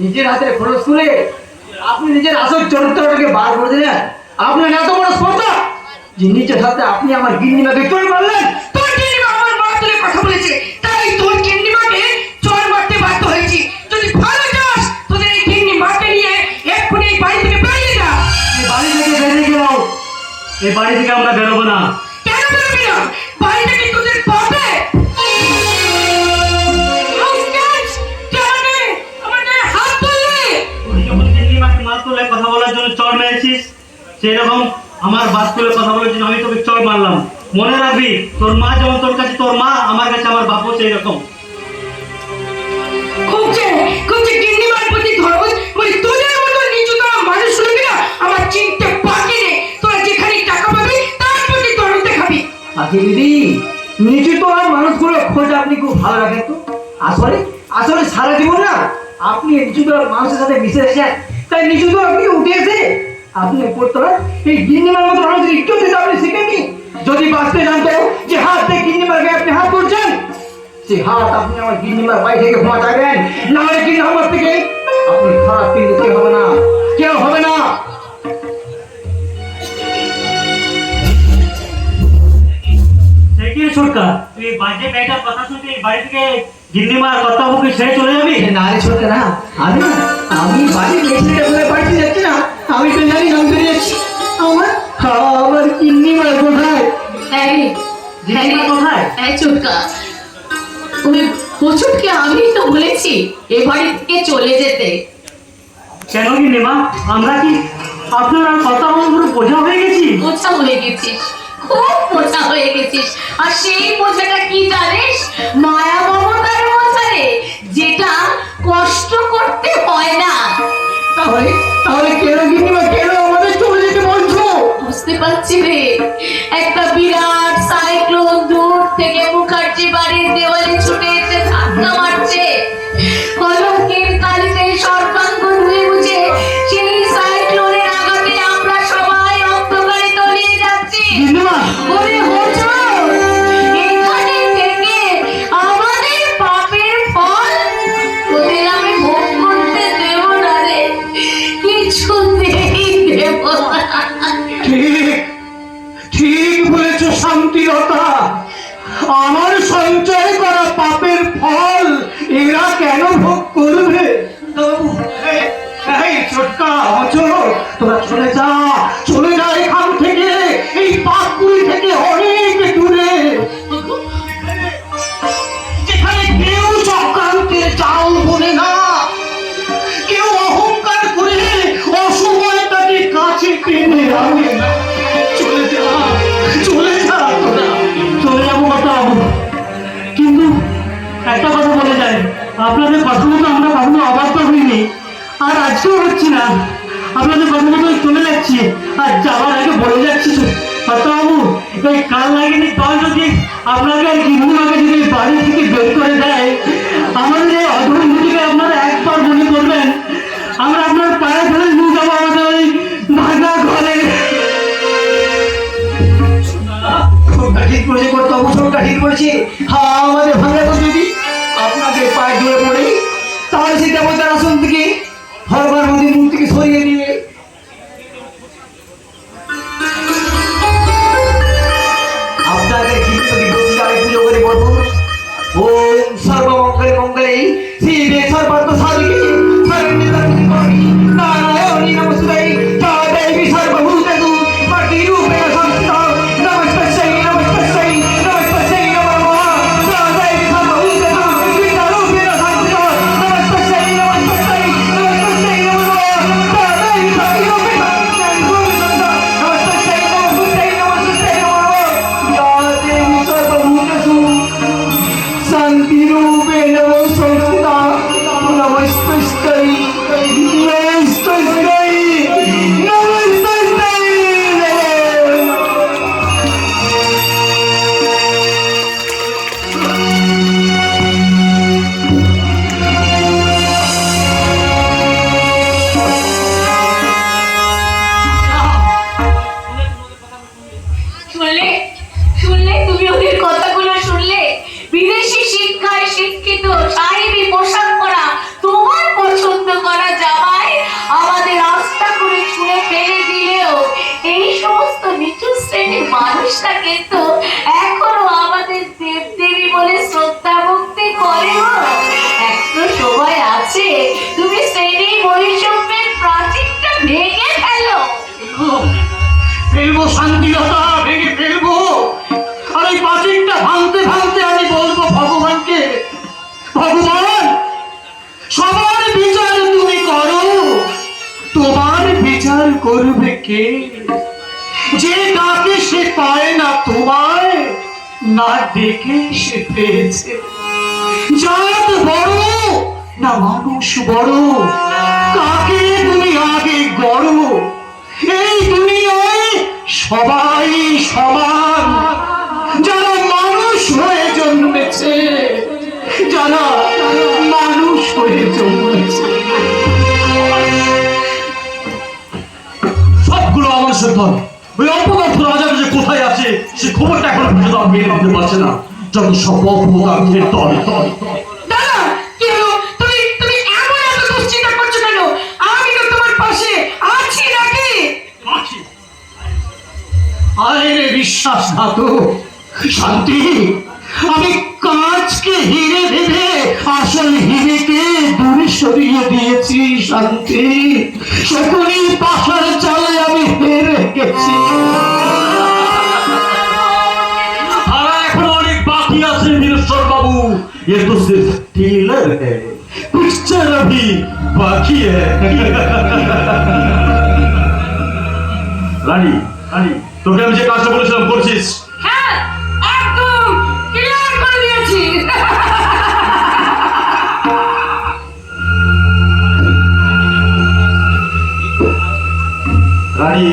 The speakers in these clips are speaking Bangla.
নিজের হাতে খরচ করে আপনি নিজের আসল চরিত্রটাকে বার করে দিলেন। আপনার এত বড় স্পর্ধা যে নিজের হাতে আপনি আমার গিন্নিমাকে চলে মারলেন। তোর কিন্নিমা আমার মা তুলে কথা বলেছে। তাই তোর কিন্নিমাকে চর মারতে বাধ্য হয়েছি। যদি ভালো চাস তোদের এই কিন্নিমাকে নিয়ে এক্ষুনি এই বাড়ি থেকে বেরিয়ে যা। এই বাড়ি থেকে বেরিয়ে গেল এই বাড়ি থেকে আমরা বেরোবো না। কেন বেরোবি না? বাড়িটা তুলে জন্য চর মেরেছিস। সেই রকম আমার বাস কথা বলার জন্য আমি তোকে চর মারলাম। মনে রাখবি তোর মা যেমন তোর কাছে তোর মা আমার কাছে আমার বাপও সেই রকম আমার দিদি নিচু তো আর মানুষগুলো খোঁজ আপনি খুব ভালো রাখেন তো। আসলে আসলে সারা জীবন না আপনি নিচু তো মানুষের সাথে মিশে এসেছেন। তাই নিচু তো আপনি উঠে এসে আপনি পড়তে এই গিন্নিমার মতো মানুষের একটু দিতে আপনি শিখেননি যদি বাঁচতে জানতো যে হাত থেকে গিন্নিমার গায়ে আপনি হাত করছেন সে হাত আপনি আমার গিন্নিমার বাড়ি থেকে বাঁচাবেন না হলে কিন্তু আমার থেকে আপনি খারাপ কিন্তু কেউ হবে না, কেউ হবে না। সে কি রে ছোটকা তুই এই বাজে মেয়েটার কথা শুনতে এই বাড়ি থেকে গিন্নিমার কথা মুখে ছেড়ে চলে যাবি? না রে ছোট না আমি আমি বাড়ির মেয়েটা বলে বাড়িতে যাচ্ছি না আমি তো জানি আমি বেরিয়ে যাচ্ছি। আমার আমার গিন্নিমার কোথায়? এই গিন্নিমা কোথায়? এই চুটকা ওই প্রচুরকে আমি তো বলেছি এ বাড়ি থেকে চলে যেতে। কেন গিন্নিমা? আমরা কি আপনার কথা বলব পুরো বোঝা হয়ে গেছি? বোঝা হয়ে গেছিস খুব বোঝা হয়ে গেছিস আর সেই বোঝাটা কি জানিস? মায়া মমতার রে যেটা কষ্ট করতে হয় না। তাহলে তাহলে কেন গিনি বা কেন আমাদের চলে যেতে বলছো? বুঝতে পারছি রে। একটা বিরাট সাইক্লোন দূর থেকে মুখার্জি আপনাকে আর গিন্নিমাকে যদি বাড়ি থেকে বের করে দেয় আমাদের এই অধর্মটিকে আপনারা একবার মনে করবেন, আমরা আপনার পায়ে ধরে নিয়ে যাব আমাদের ওই ভাঙা ঘরে। ঠিক করেছে করতে করেছে হ্যাঁ আমাদের ভাঙা তো যদি আপনাদের পায়ে ধরে পড়ে, তাহলে সেই দেবতার আসন থেকে মানুষটা কিন্তু এখনও আমাদের দেব দেবী বলে শ্রদ্ধা ভক্তি করে গো। সময় আছে, তুমি শ্রেণি বৈষম্যের প্রাচীরটা ভেঙে ফেলো। ফেলব শান্তিলতা, ভেঙে ফেলব। আর এই প্রাচীনটা ভাঙতে ভাঙতে আমি বলব ভগবানকে, ভগবান, সবার বিচার তুমি করো। তোমার বিচার করবে কে? তোমায় না দেখে সে পেয়েছে। জাত বড় না মানুষ বড়, কাকে তুমি আগে গড়ো? এই দুনিয়ায় সবাই সমান। যারা মানুষ হয়ে জন্মেছে, যারা মানুষ হয়ে জন্মেছে। সবগুলো আমার সন্তান ওই অপদার্থ রাজা সে খবরটা এখন পর্যন্ত আমি বের করতে পারছে না। যত সব অপদার্থের দল দল দল দাদা কি হলো? তুমি তুমি এমন এত দুশ্চিন্তা করছ কেন? আমি তো তোমার পাশে আছি নাকি? আছি। আরে বিশ্বাস শান্তি। আমি কাঁচকে হিরে ভেবে আসল হিরেকে দূরে সরিয়ে দিয়েছি শান্তি। শকুনি পাশার চালে আমি হেরে গেছি। ये तो सिर्फ टीलर है पिक्चर अभी बाकी है রানী রানী তোকে আমি যে কাজটা বলেছিলাম করছিস হ্যাঁ একদম ক্লিয়ার করে দিয়েছি রানী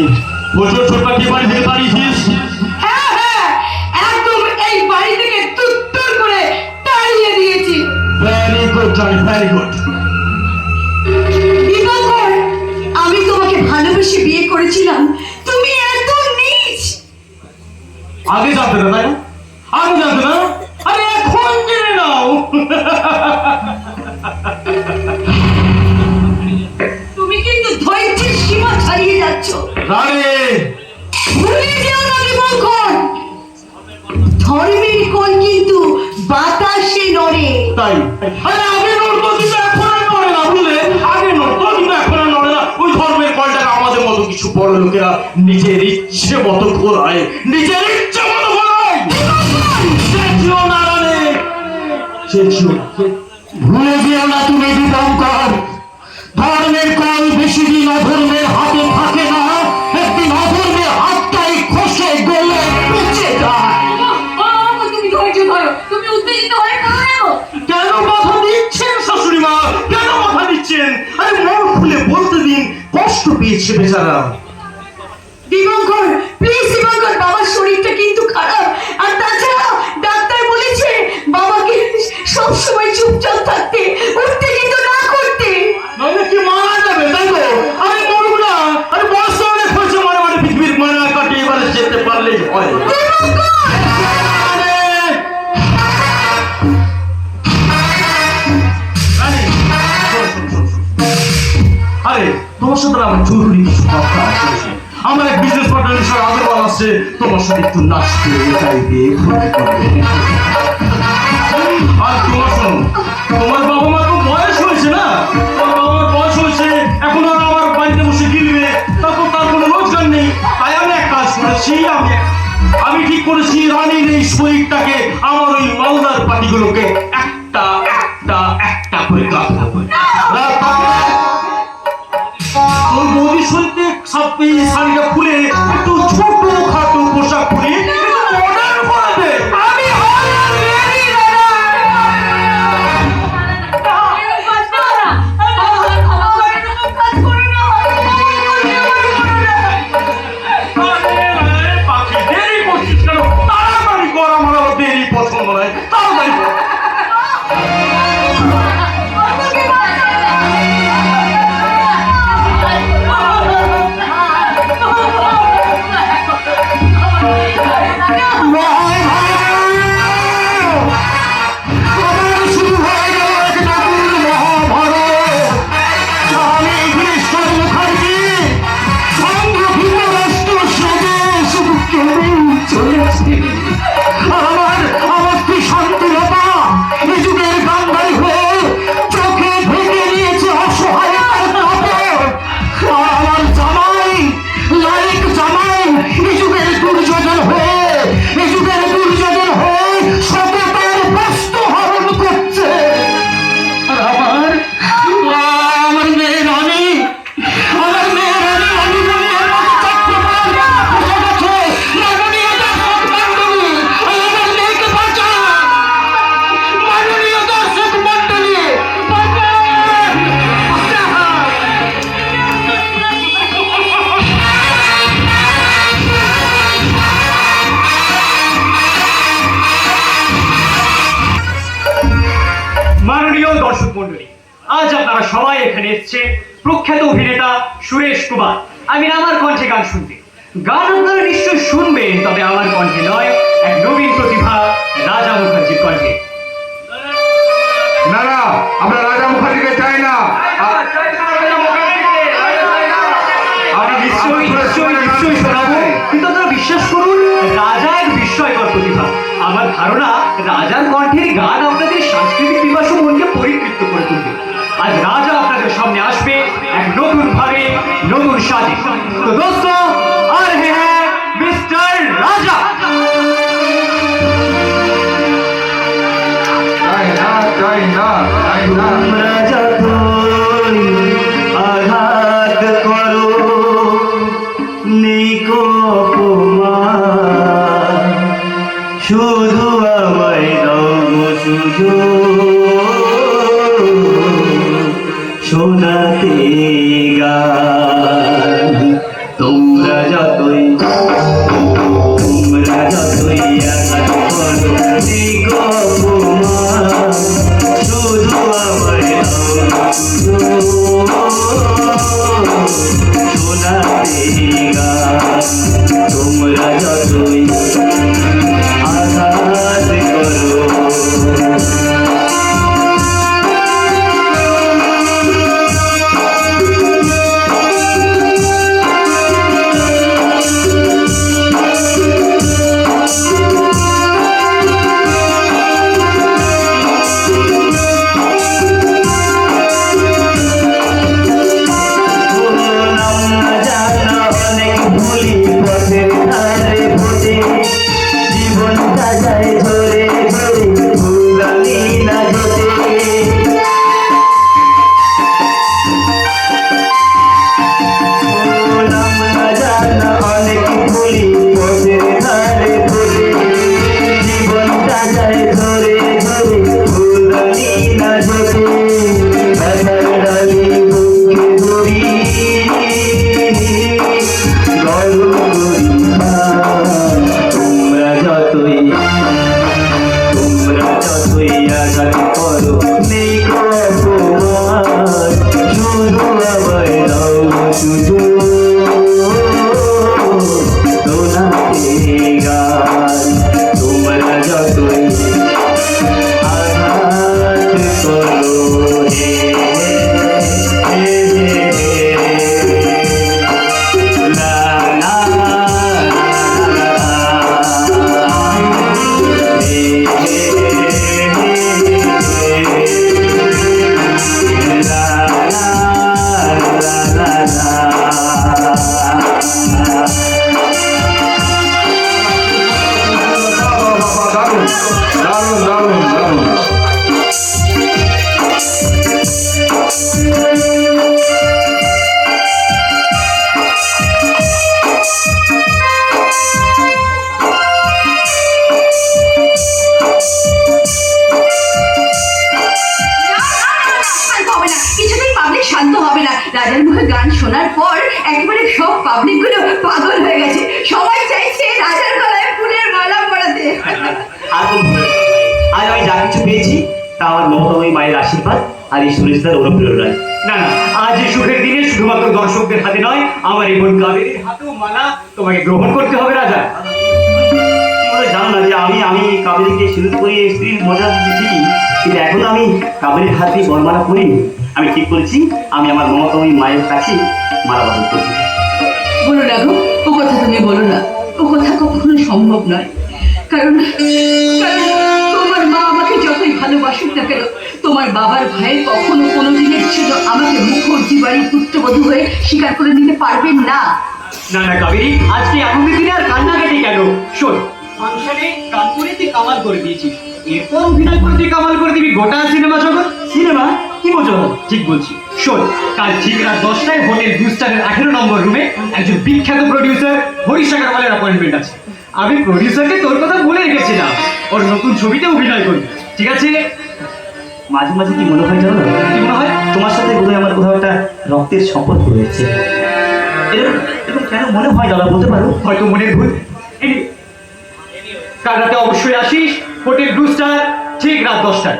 বছর ছোটটা কি বাড়ি থেকে তাড়িয়েছিস রানী ভেরি গুড দিবাকর আমি তোমাকে ভালোবেসে বিয়ে করেছিলাম। তুমি এত নীচ আগে জানতে না তাই আগে জানতে না? আরে এখন জেনে নাও। তুমি কিন্তু ধৈর্যের সীমা ছাড়িয়ে যাচ্ছ। রানী! ভুলে যেও না দিবাকর ধর্মের কোন কিন্তু বাতাসে নড়ে। তাই। কিছু বড় লোকেরা নিজের ইচ্ছে মতো ঘোরায় নিজের ইচ্ছে মতো ঘোরায়। ভুলে যেও না তুমি দীপঙ্কর ধর্মের কল বেশি দিন অধর্মের হাতে থাকে না। একদিন অধর্মের হাতটাই খসে গলে যায়। তুমি ধৈর্য ধরো। তুমি উত্তেজিত হয়ে পড়ো। না গো। কেন মাথা দিচ্ছেন শাশুড়ি মা কেন মাথা দিচ্ছেন? আরে মন খুলে বলতে কষ্ট পেয়েছে বেচারা। দিবঙ্কর প্লিজ দিবঙ্কর বাবার শরীরটা কিন্তু খারাপ। আর তাছাড়া ডাক্তার বলেছে বাবাকে সব একটু নাচতে চাইবে ঘুরতে করবে আর তোমার শোনো তোমার বাবা মা তো বয়স হয়েছে না? তোমার বাবা মার বয়স হয়েছে, এখন আর আমার বাড়িতে বসে গিলবে, তারপর তার কোনো রোজগার নেই। তাই আমি এক কাজ করেছি, আমি আমি ঠিক করেছি রানীর এই শরীরটাকে আমার ওই মালদার পাটিগুলোকে একটা একটা একটা করে গাঁথবো ওই বৌদি শরীরতে সব এই শাড়িটা খুলে একটু ছোট প্রখ্যাত অভিনেতা সুরেশ কুমার। আমি আমার কণ্ঠে গান শুনতে। গান আপনারা নিশ্চয় শুনবেন তবে আমার কণ্ঠে নয় এক নবীন প্রতিভা রাজা মুখার্জির কণ্ঠে। না না আমরা রাজা মুখার্জিকে চাই না। নিশ্চয়ই নিশ্চয়ই নিশ্চয়ই শোনাবো। কিন্তু আপনারা বিশ্বাস করুন রাজা এক বিস্ময়কর প্রতিভা। আমার ধারণা রাজার কণ্ঠের গান আপনাদের সাংস্কৃতিক পিপাসু মনকে পরিতৃপ্ত আজ রাজা আপনাদের সামনে আসবে এক নতুন ভাবে, নতুন সাজে। তো দোস্ত, আর হ্যাঁ মিস্টার রাজা। করো নেই কো শুধু আমায় দাও শোনাতে গান আর এই সুরেশদার অনুপ্রেরণায় না না, আজ এই সুখের দিনে শুধুমাত্র দর্শকদের হাতে নয়, আমার এই বোন কাবেরীর হাতেও মালা তোমাকে গ্রহণ করতে হবে, রাজা। জানো না যে আমি আমি কাবেরীকে সিঁদুর স্ত্রীর মজা দিচ্ছি কিন্তু এখনও আমি কাবেরীর হাত করিনি আমি ঠিক করেছি আমি আমার মমতাময়ী মায়ের কাছে মালা বদল করব। বলো ও কথা তুমি বলো না। ও কথা কখনো সম্ভব নয়। কারণ কারণ তোমার মা আমাকে যতই ভালোবাসুক না কেন তোমার বাবার ভাই কখনো কোনো দিনের ছিল আমাকে মুখর্জি বাড়ির পুত্রবধূ হয়ে স্বীকার করে নিতে পারবেন না। না না, কাবেরী, আজকে দিনে আর কান্নাকাটি কেন? শোন, ফাংশনে গান করে তুই কামাল করে দিয়েছিস। এরপর অভিনয় করে তুই কামাল করে দিবি গোটা সিনেমা জগৎ। সিনেমা? কি ঠিক বলছি। শোন, কাল ঠিক রাত দশটায় হোটেল গুস্টারের আঠেরো নম্বর রুমে একজন বিখ্যাত প্রডিউসার হরিশ আগারওয়ালের অ্যাপয়েন্টমেন্ট আছে। আমি প্রডিউসারকে তোর কথা বলে রেখেছিলাম। ওর নতুন ছবিতে অভিনয় করবি। ঠিক আছে? মাঝে মাঝে কি মনে হয় জানো? না? কি মনে হয়? তোমার সাথে বোধহয় আমার কোথাও একটা রক্তের সম্পর্ক রয়েছে এরকম এরকম কেন মনে হয় দাদা বলতে পারো? হয়তো মনের ভুল। কাল রাতে অবশ্যই আসিস। হোটেল ব্লু স্টার ঠিক রাত দশটায়।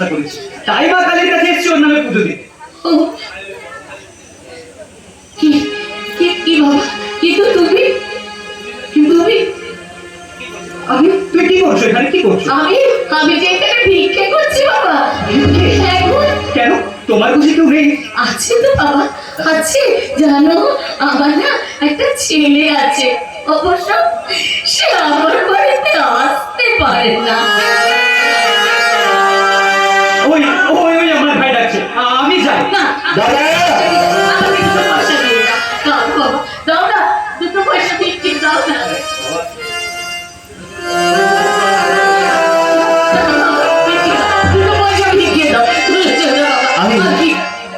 ব্যবস্থা করেছি। তাই বা কালীর কাছে এসেছি ওর নামে পুজো দিতে। কি কি কি বাবা? কিন্তু তুমি? কিন্তু তুমি? আমি? তুমি কি করছ? এখানে কি করছ? আমি? আমি যে এখানে ভিক্ষে করছি বাবা। কেন? তোমার কাছে কেউ নেই? আছে তো বাবা। আছে। জানো আমার না একটা ছেলে আছে। অবশ্য সে আমার বাড়িতে আসতে পারে না। দাও না দুটো পয়সা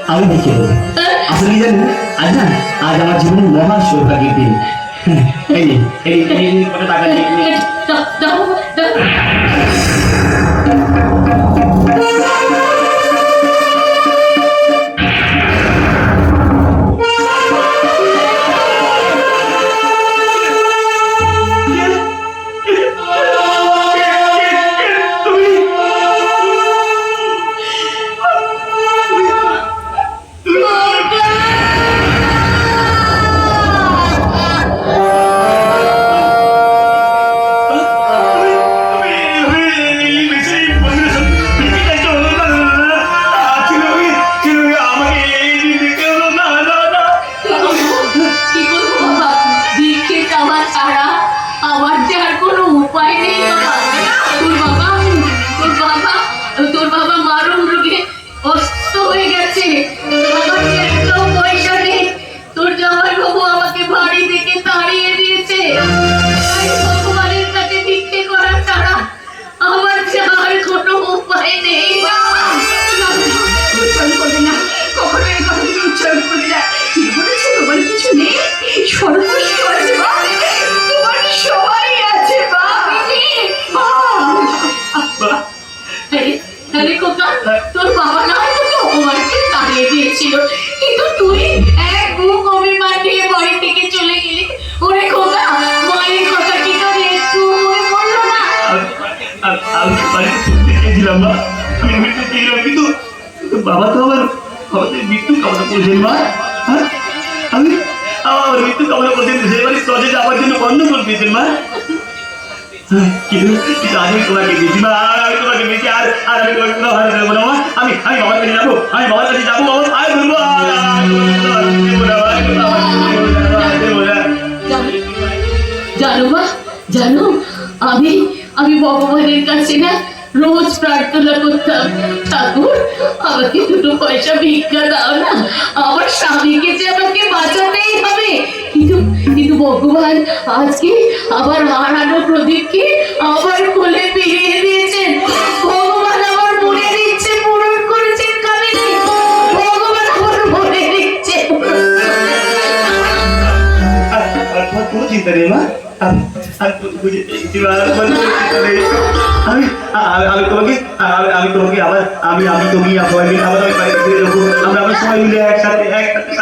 আমি দেখে দেবো জানেন আজ না আজ আমার জীবনের মহা সৌভাগ্যের দিন এই এই টাকা কিন্তু আমি তোমাকে মা আমি তোমাকে দিয়েছি আর আর আমি তোমাকে কোনো ভালো দেবো না আমি আমি বাবার কাছে যাব আমি বাবার কাছে যাব বাবা বলব আর। জানো জানো মা জানো আমি আমি ভগবানের কাছে না রোজ প্রার্থনা করতাম ঠাকুর, আমাকে দুটো পয়সা ভিক্ষা দাও না। আমার স্বামীকে যে আমাকে বাঁচাতেই হবে। কিন্তু কিন্তু ভগবান, আজকে আবার হারানো প্রদীপকে আবার কোলে ফিরিয়ে দিয়েছেন। ভগবান আমার ইচ্ছে করেছেন আমি আমি আমার তোমাকে আমি তোমাকে আবার আমি আমি তোমাকে আবার আমি আমরা আবার সবাই মিলে একসাথে একসাথে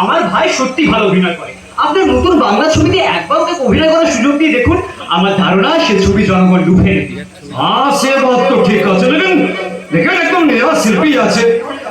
আমার ভাই সত্যি ভালো অভিনয় করে। আপনার নতুন বাংলা ছবিতে একবার ওকে অভিনয় করার সুযোগ দিয়ে দেখুন। আমার ধারণা, সে ছবি জনগণ ডুবে নেবে। হ্যাঁ ঠিক আছে, দেখেন। দেখেন, একদম নেওয়া শিল্পী আছে।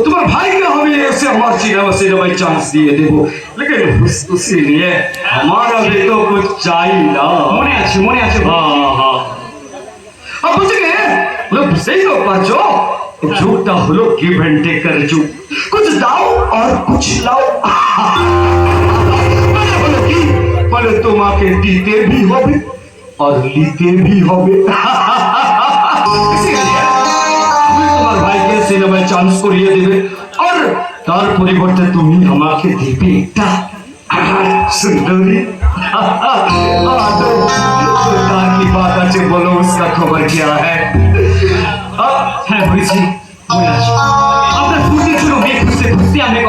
তোমার ভাইকে আমি এসে আমার সিনেমা সিনেমায় চান্স দিয়ে দেবো लेकिन उसी लिए हमारा भी तो कुछ चाहिए ना মনে আছে মনে আছে ভাই। हाँ हाँ अब बुझ गए लोग सही हो पाचो झूठा हलो गिव एंड टेक कर जू कुछ दाओ और कुछ लाओ মানে হলো কি বলে তোমাকে দিতে भी হবে और নিতে भी হবে সবাইকে সিনেমায় চান্স করিয়ে দেবে। আর তার পরিবর্তে তুমি আমাকে দিবে একটা সুন্দরী। তার কি বাত আছে বলো উসকা খবর क्या है হ্যাঁ বুঝছি আপনার ফুটে ছিল মেয়ে খুঁজতে খুঁজতে আমি